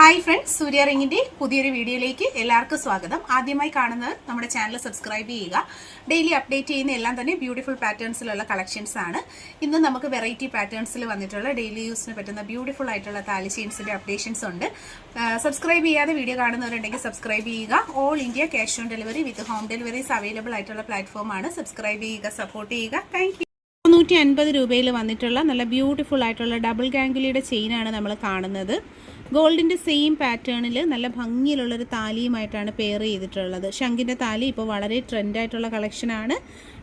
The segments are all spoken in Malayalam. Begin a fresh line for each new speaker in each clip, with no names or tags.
ഹായ് ഫ്രണ്ട്സ് സൂര്യ റിങ്ങിന്റെ പുതിയൊരു വീഡിയോയിലേക്ക് എല്ലാവർക്കും സ്വാഗതം. ആദ്യമായി കാണുന്നത് നമ്മുടെ ചാനൽ സബ്സ്ക്രൈബ് ചെയ്യുക. ഡെയിലി അപ്ഡേറ്റ് ചെയ്യുന്ന എല്ലാം തന്നെ ബ്യൂട്ടിഫുൾ പാറ്റേൺസിലുള്ള കളക്ഷൻസ് ആണ്. ഇന്ന് നമുക്ക് വെറൈറ്റി പാറ്റേൺസിൽ വന്നിട്ടുള്ള ഡെയിലി യൂസിന് പറ്റുന്ന ബ്യൂട്ടിഫുൾ ആയിട്ടുള്ള താലി ചെയിൻസിന്റെ അപ്ഡേഷൻസ് ഉണ്ട്. സബ്സ്ക്രൈബ് ചെയ്യാതെ വീഡിയോ കാണുന്നവരുണ്ടെങ്കിൽ സബ്സ്ക്രൈബ് ചെയ്യുക. All India cash on delivery with home deliveries available ആയിട്ടുള്ള പ്ലാറ്റ്ഫോമാണ് സബ്സ്ക്രൈബ് ചെയ്യുക സപ്പോർട്ട് ചെയ്യുക. താങ്ക് മുന്നൂറ്റി അൻപത് രൂപയിൽ വന്നിട്ടുള്ള നല്ല ബ്യൂട്ടിഫുൾ ആയിട്ടുള്ള ഡബിൾ ഗാംഗുലിയുടെ ചെയിനാണ് നമ്മൾ കാണുന്നത്. ഗോൾഡിന്റെ സെയിം പാറ്റേണിൽ നല്ല ഭംഗിയിലുള്ളൊരു താലിയുമായിട്ടാണ് പെയർ ചെയ്തിട്ടുള്ളത്. ശംഖിന്റെ താലി ഇപ്പോൾ വളരെ ട്രെൻഡായിട്ടുള്ള കളക്ഷനാണ്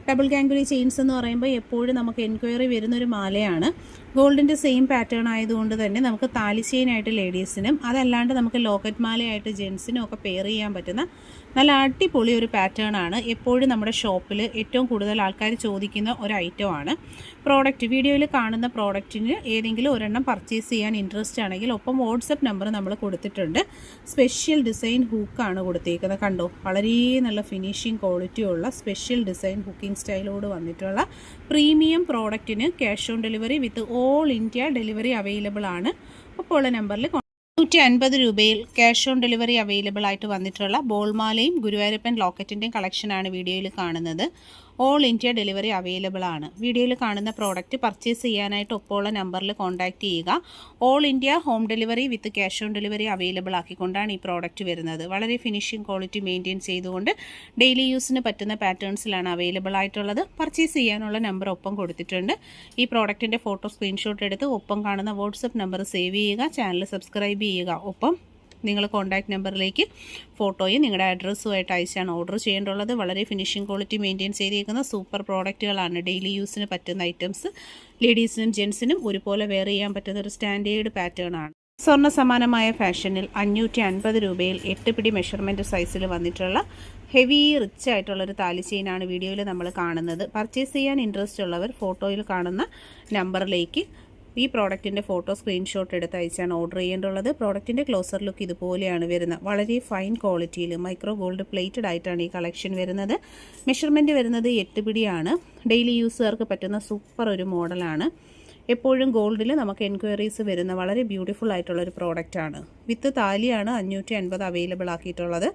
ഡബിൾ ഗാംഗുലി ചെയിൻസ് എന്ന് പറയുമ്പോൾ എപ്പോഴും നമുക്ക് എൻക്വയറി വരുന്നൊരു മാലയാണ്. ഗോൾഡിന്റെ സെയിം പാറ്റേൺ ആയതുകൊണ്ട് തന്നെ നമുക്ക് താലി ചെയിനായിട്ട് ലേഡീസിനും അതല്ലാണ്ട് നമുക്ക് ലോക്കറ്റ് മാലയായിട്ട് ജെൻസിനും ഒക്കെ പെയർ ചെയ്യാൻ പറ്റുന്ന നല്ല അടിപൊളി ഒരു പാറ്റേൺ ആണ്. എപ്പോഴും നമ്മുടെ ഷോപ്പിൽ ഏറ്റവും കൂടുതൽ ആൾക്കാർ ചോദിക്കുന്ന ഒരു ഐറ്റം ആണ്. പ്രോഡക്റ്റ് വീഡിയോയിൽ കാണുന്ന പ്രോഡക്റ്റിന് ഏതെങ്കിലും ഒരെണ്ണം പർച്ചേസ് ചെയ്യാൻ ഇൻട്രസ്റ്റ് ആണെങ്കിൽ ഒപ്പം വാട്സപ്പ് നമ്പർ നമ്മൾ കൊടുത്തിട്ടുണ്ട്. സ്പെഷ്യൽ ഡിസൈൻ ഹൂക്കാണ് കൊടുത്തേക്കുന്നത്. കണ്ടോ? വളരെ നല്ല ഫിനിഷിംഗ് ക്വാളിറ്റി ഉള്ള സ്പെഷ്യൽ ഡിസൈൻ ഹുക്കിംഗ് സ്റ്റൈലോട് വന്നിട്ടുള്ള premium പ്രോഡക്റ്റിന് cash on delivery with all India delivery available ആണ്. അപ്പോൾ ഉള്ള നമ്പറിൽ നൂറ്റി അൻപത് രൂപയിൽ ക്യാഷ് ഓൺ ഡെലിവറി അവൈലബിൾ ആയിട്ട് വന്നിട്ടുള്ള ബോൾമാലയും ഗുരുവായൂരപ്പൻ ലോക്കറ്റിന്റെയും കളക്ഷനാണ് വീഡിയോയിൽ കാണുന്നത്. ഓൾ ഇന്ത്യ ഡെലിവറി അവൈലബിൾ ആണ്. വീഡിയോയിൽ കാണുന്ന പ്രോഡക്റ്റ് പർച്ചേസ് ചെയ്യാനായിട്ട് ഒപ്പമുള്ള നമ്പറിൽ കോൺടാക്റ്റ് ചെയ്യുക. All India home delivery with cash on delivery available ആക്കിക്കൊണ്ടാണ് ഈ പ്രോഡക്റ്റ് വരുന്നത്. വളരെ ഫിനിഷിംഗ് ക്വാളിറ്റി മെയിന്റെയിൻ ചെയ്തുകൊണ്ട് ഡെയിലി യൂസിന് പറ്റുന്ന പാറ്റേൺസിലാണ് അവൈലബിൾ ആയിട്ടുള്ളത്. പർച്ചേസ് ചെയ്യാനുള്ള നമ്പർ ഒപ്പം കൊടുത്തിട്ടുണ്ട്. ഈ പ്രോഡക്റ്റിന്റെ ഫോട്ടോ സ്ക്രീൻഷോട്ട് എടുത്ത് ഒപ്പം കാണുന്ന വാട്സപ്പ് നമ്പർ സേവ് ചെയ്യുക. ചാനൽ സബ്സ്ക്രൈബ് ചെയ്യുക. ഒപ്പം നിങ്ങൾ കോൺടാക്ട് നമ്പറിലേക്ക് ഫോട്ടോയും നിങ്ങളുടെ അഡ്രസ്സുമായിട്ട് അയച്ചാണ് ഓർഡർ ചെയ്യേണ്ടുള്ളത് വളരെ ഫിനിഷിംഗ് ക്വാളിറ്റി മെയിന്റെയിൻ ചെയ്തിരിക്കുന്ന സൂപ്പർ പ്രോഡക്റ്റുകളാണ് ഡെയിലി യൂസിന് പറ്റുന്ന ഐറ്റംസ് ലേഡീസിനും ജെൻസിനും ഒരുപോലെ വെയർ ചെയ്യാൻ പറ്റുന്ന ഒരു സ്റ്റാൻഡേർഡ് പാറ്റേൺ ആണ്. സ്വർണ സമാനമായ ഫാഷനിൽ അഞ്ഞൂറ്റി അൻപത് രൂപയിൽ എട്ട് പിടി മെഷർമെന്റ് സൈസിൽ വന്നിട്ടുള്ള ഹെവി റിച്ച് ആയിട്ടുള്ളൊരു താലി ചെയിനാണ് വീഡിയോയിൽ നമ്മൾ കാണുന്നത്. പർച്ചേസ് ചെയ്യാൻ ഇൻട്രസ്റ്റ് ഉള്ളവർ ഫോട്ടോയിൽ കാണുന്ന നമ്പറിലേക്ക് ഈ പ്രോഡക്റ്റിന്റെ ഫോട്ടോ സ്ക്രീൻഷോട്ട് എടുത്ത് അയച്ചാണ് ഓർഡർ ചെയ്യേണ്ടുള്ളത് പ്രോഡക്റ്റിന്റെ ക്ലോസർ ലുക്ക് ഇതുപോലെയാണ് വരുന്നത്. വളരെ ഫൈൻ ക്വാളിറ്റിയിൽ മൈക്രോ ഗോൾഡ് പ്ലേറ്റഡ് ആയിട്ടാണ് ഈ കളക്ഷൻ വരുന്നത്. മെഷർമെന്റ് വരുന്നത് എട്ട് പിടിയാണ്. ഡെയിലി യൂസുകാർക്ക് പറ്റുന്ന സൂപ്പർ ഒരു മോഡലാണ് എപ്പോഴും ഗോൾഡിൽ നമുക്ക് എൻക്വയറീസ് വരുന്ന വളരെ ബ്യൂട്ടിഫുൾ ആയിട്ടുള്ളൊരു പ്രോഡക്റ്റാണ് വിത്ത് താലിയാണ് അഞ്ഞൂറ്റി അൻപത് അവൈലബിൾ ആക്കിയിട്ടുള്ളത്.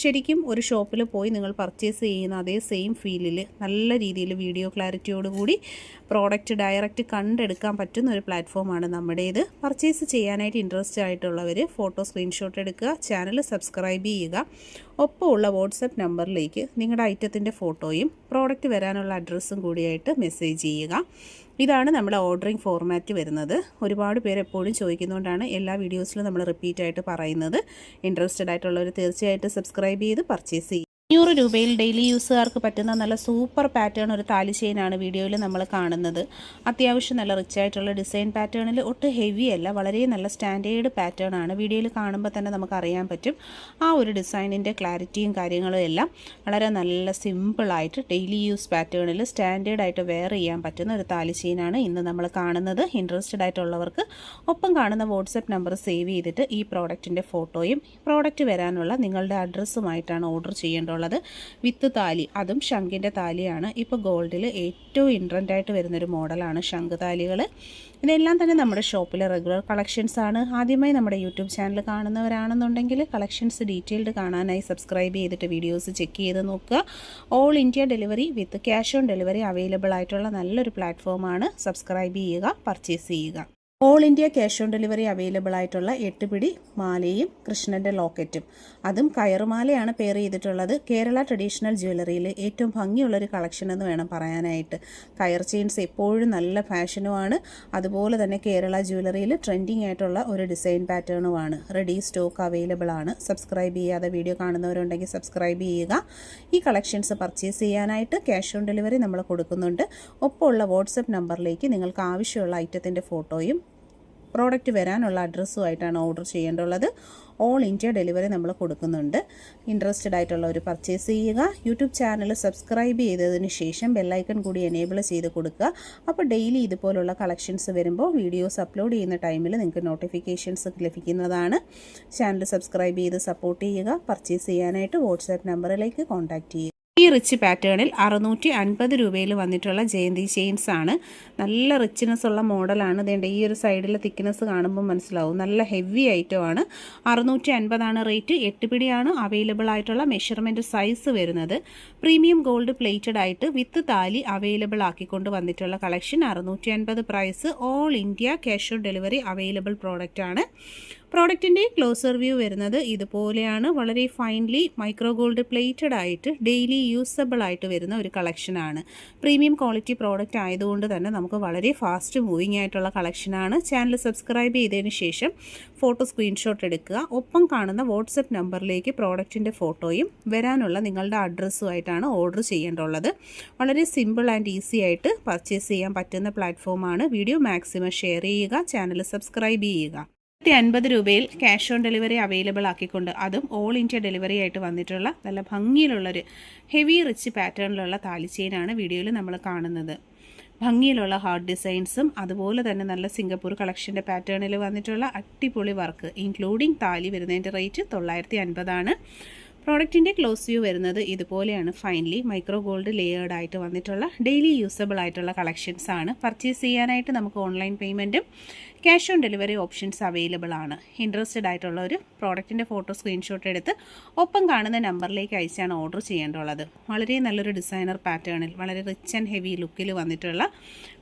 ശരിക്കും ഒരു ഷോപ്പിൽ പോയി നിങ്ങൾ പർച്ചേസ് ചെയ്യുന്ന അതേ സെയിം ഫീലിൽ നല്ല രീതിയിൽ വീഡിയോ ക്ലാരിറ്റിയോടുകൂടി പ്രോഡക്റ്റ് ഡയറക്റ്റ് കണ്ടെടുക്കാൻ പറ്റുന്ന ഒരു പ്ലാറ്റ്ഫോമാണ് നമ്മുടേത്. പർച്ചേസ് ചെയ്യാനായിട്ട് ഇൻട്രസ്റ്റ് ആയിട്ടുള്ളവർ ഫോട്ടോ സ്ക്രീൻഷോട്ട് എടുക്കുക ചാനൽ സബ്സ്ക്രൈബ് ചെയ്യുക. ഒപ്പമുള്ള വാട്സപ്പ് നമ്പറിലേക്ക് നിങ്ങളുടെ ഐറ്റത്തിന്റെ ഫോട്ടോയും പ്രോഡക്റ്റ് വരാനുള്ള അഡ്രസ്സും കൂടിയായിട്ട് മെസ്സേജ് ചെയ്യുക. ഇതാണ് നമ്മുടെ ഓർഡറിങ് ഫോർമാറ്റ് വരുന്നത്. ഒരുപാട് പേര് എപ്പോഴും ചോദിക്കുന്നതുകൊണ്ടാണ് എല്ലാ വീഡിയോസിലും നമ്മൾ റിപ്പീറ്റ് ആയിട്ട് പറയുന്നത്. ഇൻട്രസ്റ്റഡ് ആയിട്ടുള്ളവർ തീർച്ചയായിട്ടും സബ്സ്ക്രൈബ് ചെയ്ത് പർച്ചേസ് ചെയ്യും. അഞ്ഞൂറ് രൂപയിൽ ഡെയിലി യൂസുകാർക്ക് പറ്റുന്ന നല്ല സൂപ്പർ പാറ്റേൺ ഒരു താലി ചെയിനാണ് വീഡിയോയിൽ നമ്മൾ കാണുന്നത്. അത്യാവശ്യം നല്ല റിച്ച് ആയിട്ടുള്ള ഡിസൈൻ പാറ്റേണിൽ ഒട്ടും ഹെവി അല്ല വളരെ നല്ല സ്റ്റാൻഡേർഡ് പാറ്റേൺ ആണ്. വീഡിയോയിൽ കാണുമ്പോൾ തന്നെ നമുക്ക് അറിയാൻ പറ്റും ആ ഒരു ഡിസൈനിന്റെ ക്ലാരിറ്റിയും കാര്യങ്ങളും എല്ലാം വളരെ നല്ല സിമ്പിളായിട്ട് ഡെയിലി യൂസ് പാറ്റേണിൽ സ്റ്റാൻഡേർഡ് ആയിട്ട് വെയർ ചെയ്യാൻ പറ്റുന്ന ഒരു താലി ചെയിനാണ് ഇന്ന് നമ്മൾ കാണുന്നത്. ഇൻട്രസ്റ്റഡ് ആയിട്ടുള്ളവർക്ക് ഒപ്പം കാണുന്ന വാട്സപ്പ് നമ്പർ സേവ് ചെയ്തിട്ട് ഈ പ്രോഡക്റ്റിന്റെ ഫോട്ടോയും പ്രോഡക്റ്റ് വരാനുള്ള നിങ്ങളുടെ അഡ്രസ്സുമായിട്ടാണ് ഓർഡർ ചെയ്യേണ്ടത്. ഉള്ളത്. വിത്ത് താലി. അതും ശംഖിന്റെ താലിയാണ്. ഇപ്പോൾ ഗോൾഡിൽ ഏറ്റവും ഇൻട്രന്റ് ആയിട്ട് വരുന്നൊരു മോഡലാണ് ശംഖ് താലികൾ ഇതെല്ലാം തന്നെ നമ്മുടെ ഷോപ്പിലെ റെഗുലർ കളക്ഷൻസ് ആണ്. ആദ്യമായി നമ്മുടെ യൂട്യൂബ് ചാനൽ കാണുന്നവരാണെന്നുണ്ടെങ്കിൽ കളക്ഷൻസ് ഡീറ്റെയിൽഡ് കാണാനായി സബ്സ്ക്രൈബ് ചെയ്തിട്ട് വീഡിയോസ് ചെക്ക് ചെയ്ത് നോക്കുക. All India delivery with cash on delivery available ആയിട്ടുള്ള നല്ലൊരു പ്ലാറ്റ്ഫോമാണ്. സബ്സ്ക്രൈബ് ചെയ്യുക പർച്ചേസ് ചെയ്യുക. All India cash on delivery available ആയിട്ടുള്ള എട്ട് പിടി മാലയും കൃഷ്ണന്റെ ലോക്കറ്റും. അതും കയറുമാലയാണ് പെയർ ചെയ്തിട്ടുള്ളത്. കേരള ട്രഡീഷണൽ ജ്വല്ലറിയിൽ ഏറ്റവും ഭംഗിയുള്ളൊരു കളക്ഷൻ എന്ന് വേണം പറയാനായിട്ട്. കയർ ചെയിൻസ് എപ്പോഴും നല്ല ഫാഷനുമാണ് അതുപോലെ തന്നെ കേരള ജ്വല്ലറിയിൽ ട്രെൻഡിങ് ആയിട്ടുള്ള ഒരു ഡിസൈൻ പാറ്റേണുമാണ് റെഡി സ്റ്റോക്ക് അവൈലബിൾ ആണ്. സബ്സ്ക്രൈബ് ചെയ്യാതെ വീഡിയോ കാണുന്നവരുണ്ടെങ്കിൽ സബ്സ്ക്രൈബ് ചെയ്യുക. ഈ കളക്ഷൻസ് പർച്ചേസ് ചെയ്യാനായിട്ട് ക്യാഷ് ഓൺ ഡെലിവറി നമ്മൾ കൊടുക്കുന്നുണ്ട്. ഒപ്പമുള്ള വാട്സപ്പ് നമ്പറിലേക്ക് നിങ്ങൾക്ക് ആവശ്യമുള്ള ഐറ്റത്തിന്റെ ഫോട്ടോയും പ്രോഡക്റ്റ് വരാനുള്ള അഡ്രസ്സുമായിട്ടാണ് ഓർഡർ ചെയ്യേണ്ടുള്ളത് ഓൾ ഇന്ത്യ ഡെലിവറി നമ്മൾ കൊടുക്കുന്നുണ്ട്. ഇൻട്രസ്റ്റഡ് ആയിട്ടുള്ളവർ പർച്ചേസ് ചെയ്യുക. യൂട്യൂബ് ചാനൽ സബ്സ്ക്രൈബ് ചെയ്തതിന് ശേഷം ബെല്ലൈക്കൺ കൂടി എനേബിൾ ചെയ്ത് കൊടുക്കുക. അപ്പോൾ ഡെയിലി ഇതുപോലുള്ള കളക്ഷൻസ് വരുമ്പോൾ വീഡിയോസ് അപ്ലോഡ് ചെയ്യുന്ന ടൈമിൽ നിങ്ങൾക്ക് നോട്ടിഫിക്കേഷൻസ് ലഭിക്കുന്നതാണ്. ചാനൽ സബ്സ്ക്രൈബ് ചെയ്ത് സപ്പോർട്ട് ചെയ്യുക. പർച്ചേസ് ചെയ്യാനായിട്ട് വാട്സാപ്പ് നമ്പറിലേക്ക് കോൺടാക്റ്റ് ചെയ്യുക. ഈ റിച്ച് പാറ്റേണിൽ അറുന്നൂറ്റി അൻപത് രൂപയിൽ വന്നിട്ടുള്ള ജയന്തി ചെയിൻസ് ആണ്. നല്ല റിച്ച്നെസ് ഉള്ള മോഡലാണ് ഇതേണ്ട ഈ ഒരു സൈഡിലെ തിക്നെസ് കാണുമ്പോൾ മനസ്സിലാവും. നല്ല ഹെവി ഐറ്റം ആണ്. അറുന്നൂറ്റി അൻപതാണ് റേറ്റ് എട്ട് പിടിയാണ് അവൈലബിൾ ആയിട്ടുള്ള മെഷർമെന്റ് സൈസ് വരുന്നത്. പ്രീമിയം ഗോൾഡ് പ്ലേറ്റഡ് ആയിട്ട് വിത്ത് താലി അവൈലബിൾ ആക്കിക്കൊണ്ട് വന്നിട്ടുള്ള കളക്ഷൻ അറുന്നൂറ്റി അൻപത് price all India cash on delivery available product ആണ്. പ്രോഡക്റ്റിന്റെ ക്ലോസർ വ്യൂ വരുന്നത് ഇതുപോലെയാണ്. വളരെ ഫൈൻലി മൈക്രോ ഗോൾഡ് പ്ലേറ്റഡ് ആയിട്ട് ഡെയിലി യൂസബിൾ ആയിട്ട് വരുന്ന ഒരു കളക്ഷനാണ് പ്രീമിയം ക്വാളിറ്റി പ്രോഡക്റ്റ് ആയതുകൊണ്ട് തന്നെ നമുക്ക് വളരെ ഫാസ്റ്റ് മൂവിങ് ആയിട്ടുള്ള കളക്ഷനാണ് ചാനൽ സബ്സ്ക്രൈബ് ചെയ്തതിന് ശേഷം ഫോട്ടോ സ്ക്രീൻഷോട്ട് എടുക്കുക. ഒപ്പം കാണുന്ന വാട്സപ്പ് നമ്പറിലേക്ക് പ്രോഡക്റ്റിന്റെ ഫോട്ടോയും വരാനുള്ള നിങ്ങളുടെ അഡ്രസ്സുമായിട്ടാണ് ഓർഡർ ചെയ്യേണ്ടുള്ളത് വളരെ സിമ്പിൾ ആൻഡ് ഈസി ആയിട്ട് പർച്ചേസ് ചെയ്യാൻ പറ്റുന്ന പ്ലാറ്റ്ഫോമാണ് വീഡിയോ മാക്സിമം ഷെയർ ചെയ്യുക ചാനൽ സബ്സ്ക്രൈബ് ചെയ്യുക. നൂറ്റി അൻപത് രൂപയിൽ ക്യാഷ് ഓൺ ഡെലിവറി അവൈലബിൾ ആക്കിക്കൊണ്ട് അതും ഓൾ ഇന്ത്യ ഡെലിവറി ആയിട്ട് വന്നിട്ടുള്ള നല്ല ഭംഗിയിലുള്ളൊരു ഹെവി റിച്ച് പാറ്റേണിലുള്ള താലിച്ചെയിനാണ് വീഡിയോയിൽ നമ്മൾ കാണുന്നത്. ഭംഗിയിലുള്ള ഹാർഡ് ഡിസൈൻസും അതുപോലെ തന്നെ നല്ല സിംഗപ്പൂർ കളക്ഷന്റെ പാറ്റേണിൽ വന്നിട്ടുള്ള അടിപൊളി വർക്ക് ഇൻക്ലൂഡിങ് താലി വരുന്നതിന്റെ റേറ്റ് തൊള്ളായിരത്തി അൻപതാണ് പ്രോഡക്റ്റിന്റെ ക്ലോസ് വ്യൂ വരുന്നത് ഇതുപോലെയാണ്. ഫൈനലി മൈക്രോ ഗോൾഡ് ലേയേർഡ് ആയിട്ട് വന്നിട്ടുള്ള ഡെയിലി യൂസബിൾ ആയിട്ടുള്ള കളക്ഷൻസ് ആണ്. പർച്ചേസ് ചെയ്യാനായിട്ട് നമുക്ക് online പേയ്മെന്റും cash on delivery options available ആണ്. ഇൻട്രസ്റ്റഡ് ആയിട്ടുള്ള ഒരു പ്രോഡക്റ്റിന്റെ ഫോട്ടോ സ്ക്രീൻഷോട്ട് എടുത്ത് ഒപ്പം കാണുന്ന നമ്പറിലേക്ക് അയച്ചാണ് ഓർഡർ ചെയ്യേണ്ടുള്ളത് വളരെ നല്ലൊരു ഡിസൈനർ പാറ്റേണിൽ വളരെ റിച്ച് ആൻഡ് ഹെവി ലുക്കിൽ വന്നിട്ടുള്ള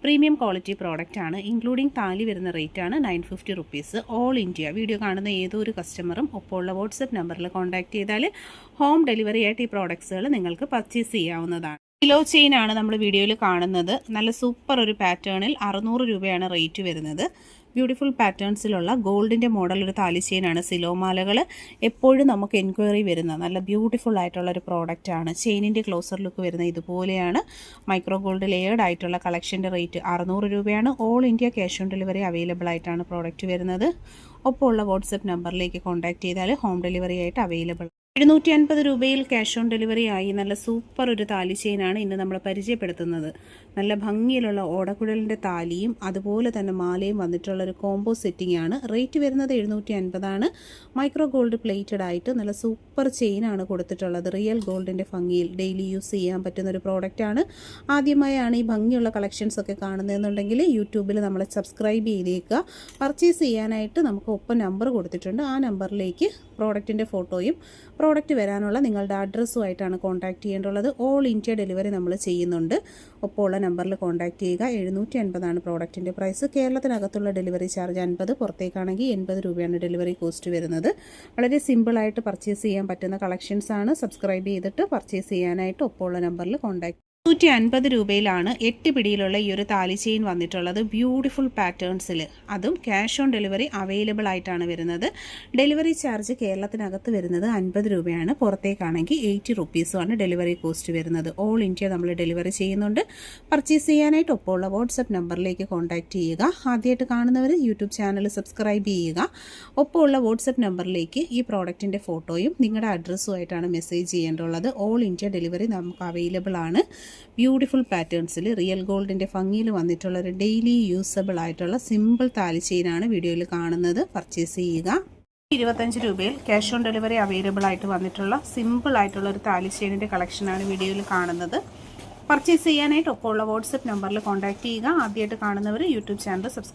പ്രീമിയം ക്വാളിറ്റി പ്രോഡക്റ്റ് ആണ്. ഇൻക്ലൂഡിംഗ് താലി വരുന്ന റേറ്റ് ആണ് nine fifty rupees all India video കാണുന്ന ഏതൊരു കസ്റ്റമറും ഒപ്പമുള്ള വാട്സപ്പ് നമ്പറിൽ കോൺടാക്ട് ചെയ്താൽ ഹോം ഡെലിവറി ആയിട്ട് ഈ പ്രോഡക്ട്സുകൾ നിങ്ങൾക്ക് പർച്ചേസ് ചെയ്യാവുന്നതാണ്. കിലോ ചെയിൻ ആണ് നമ്മൾ വീഡിയോയിൽ കാണുന്നത്. നല്ല സൂപ്പർ ഒരു പാറ്റേണിൽ അറുന്നൂറ് രൂപയാണ് റേറ്റ് വരുന്നത്. ബ്യൂട്ടിഫുൾ പാറ്റേൺസിലുള്ള ഗോൾഡിന്റെ മോഡൽ ഒരു താലി ചെയിനാണ് സിലോമാലകൾ എപ്പോഴും നമുക്ക് എൻക്വയറി വരുന്ന നല്ല ബ്യൂട്ടിഫുൾ ആയിട്ടുള്ള ഒരു ആണ്. ചെയിനിന്റെ ക്ലോസർ ലുക്ക് വരുന്ന ഇതുപോലെയാണ്. മൈക്രോ ഗോൾഡ് ലെയേർഡ് ആയിട്ടുള്ള കളക്ഷന്റെ റേറ്റ് അറുന്നൂറ് രൂപയാണ്. All India cash on delivery available ആയിട്ടാണ് പ്രോഡക്റ്റ് വരുന്നത്. ഒപ്പമുള്ള വാട്സപ്പ് നമ്പറിലേക്ക് കോൺടാക്ട് ചെയ്താൽ ഹോം ഡെലിവറി ആയിട്ട് അവൈലബിൾ എഴുന്നൂറ്റി അൻപത് രൂപയിൽ ക്യാഷ് ഓൺ ഡെലിവറി ആയി. നല്ല സൂപ്പർ ഒരു താലി ചെയിനാണ് ഇന്ന് നമ്മൾ പരിചയപ്പെടുത്തുന്നത്. നല്ല ഭംഗിയിലുള്ള ഓടക്കുഴലിന്റെ താലിയും അതുപോലെ തന്നെ മാലയും വന്നിട്ടുള്ള ഒരു കോംബോ സെറ്റിംഗ് ആണ്. റേറ്റ് വരുന്നത് എഴുന്നൂറ്റി അൻപതാണ് മൈക്രോ ഗോൾഡ് പ്ലേറ്റഡ് ആയിട്ട് നല്ല സൂപ്പർ ചെയിനാണ് കൊടുത്തിട്ടുള്ളത്. റിയൽ ഗോൾഡിന്റെ ഭംഗിയിൽ ഡെയിലി യൂസ് ചെയ്യാൻ പറ്റുന്ന ഒരു പ്രോഡക്റ്റാണ് ആദ്യമായാണ് ഈ ഭംഗിയുള്ള കളക്ഷൻസ് ഒക്കെ കാണുന്നതെന്നുണ്ടെങ്കിൽ യൂട്യൂബിൽ നമ്മളെ സബ്സ്ക്രൈബ് ചെയ്തേക്കുക. പർച്ചേസ് ചെയ്യാനായിട്ട് നമുക്ക് ഒപ്പം നമ്പർ കൊടുത്തിട്ടുണ്ട്. ആ നമ്പറിലേക്ക് പ്രോഡക്റ്റിന്റെ ഫോട്ടോയും പ്രോഡക്റ്റ് വരാനുള്ള നിങ്ങളുടെ അഡ്രസ്സുമായിട്ടാണ് കോൺടാക്ട് ചെയ്യേണ്ടുള്ളത് ഓൾ ഇന്ത്യ ഡെലിവറി നമ്മൾ ചെയ്യുന്നുണ്ട്. ഒപ്പം ഉള്ള നമ്പറിൽ കോൺടാക്ട് ചെയ്യുക. എഴുന്നൂറ്റി എൺപതാണ് പ്രോഡക്റ്റിന്റെ പ്രൈസ് കേരളത്തിനകത്തുള്ള ഡെലിവറി ചാർജ് അൻപത് പുറത്തേക്കാണെങ്കിൽ എൺപത് രൂപയാണ് ഡെലിവറി കോസ്റ്റ് വരുന്നത്. വളരെ സിമ്പിളായിട്ട് പർച്ചേസ് ചെയ്യാൻ പറ്റുന്ന കളക്ഷൻസ് ആണ്. സബ്സ്ക്രൈബ് ചെയ്തിട്ട് പർച്ചേസ് ചെയ്യാനായിട്ട് ഒപ്പമുള്ള നമ്പറിൽ കോൺടാക്ട് നൂറ്റി അൻപത് രൂപയിലാണ് എട്ട് പിടിയിലുള്ള ഈ ഒരു താലി ചെയിൻ വന്നിട്ടുള്ളത്. ബ്യൂട്ടിഫുൾ പാറ്റേൺസിൽ അതും ക്യാഷ് ഓൺ ഡെലിവറി അവൈലബിൾ ആയിട്ടാണ് വരുന്നത്. ഡെലിവറി ചാർജ് കേരളത്തിനകത്ത് വരുന്നത് അൻപത് രൂപയാണ്. പുറത്തേക്കാണെങ്കിൽ എയ്റ്റി റുപ്പീസുമാണ് ഡെലിവറി കോസ്റ്റ് വരുന്നത്. ഓൾ ഇന്ത്യ നമ്മൾ ഡെലിവറി ചെയ്യുന്നുണ്ട്. പർച്ചേസ് ചെയ്യാനായിട്ട് ഒപ്പമുള്ള വാട്സപ്പ് നമ്പറിലേക്ക് കോൺടാക്റ്റ് ചെയ്യുക. ആദ്യമായിട്ട് കാണുന്നവർ യൂട്യൂബ് ചാനൽ സബ്സ്ക്രൈബ് ചെയ്യുക. ഒപ്പമുള്ള വാട്സപ്പ് നമ്പറിലേക്ക് ഈ പ്രോഡക്റ്റിന്റെ ഫോട്ടോയും നിങ്ങളുടെ അഡ്രസ്സുമായിട്ടാണ് മെസ്സേജ് ചെയ്യേണ്ടുള്ളത് ഓൾ ഇന്ത്യ ഡെലിവറി നമുക്ക് അവൈലബിൾ ആണ്. ബ്യൂട്ടിഫുൾ പാറ്റേൺസിൽ റിയൽ ഗോൾഡിന്റെ ഭംഗിയിൽ വന്നിട്ടുള്ള ഒരു ഡെയിലി യൂസബിൾ ആയിട്ടുള്ള സിമ്പിൾ താലി ചെയിനാണ് വീഡിയോയിൽ കാണുന്നത്. പർച്ചേസ് ചെയ്യുക. ഇരുപത്തഞ്ച് രൂപയിൽ ക്യാഷ് ഓൺ ഡെലിവറി അവൈലബിൾ ആയിട്ട് വന്നിട്ടുള്ള സിമ്പിൾ ആയിട്ടുള്ള ഒരു താലി ചെയിനിന്റെ കളക്ഷനാണ് വീഡിയോയിൽ കാണുന്നത്. പർച്ചേസ് ചെയ്യാനായിട്ട് ഒപ്പമുള്ള വാട്സപ്പ് നമ്പറിൽ കോൺടാക്ട് ചെയ്യുക. ആദ്യമായിട്ട് കാണുന്നവർ യൂട്യൂബ് ചാനൽ സബ്സ്ക്രൈബ്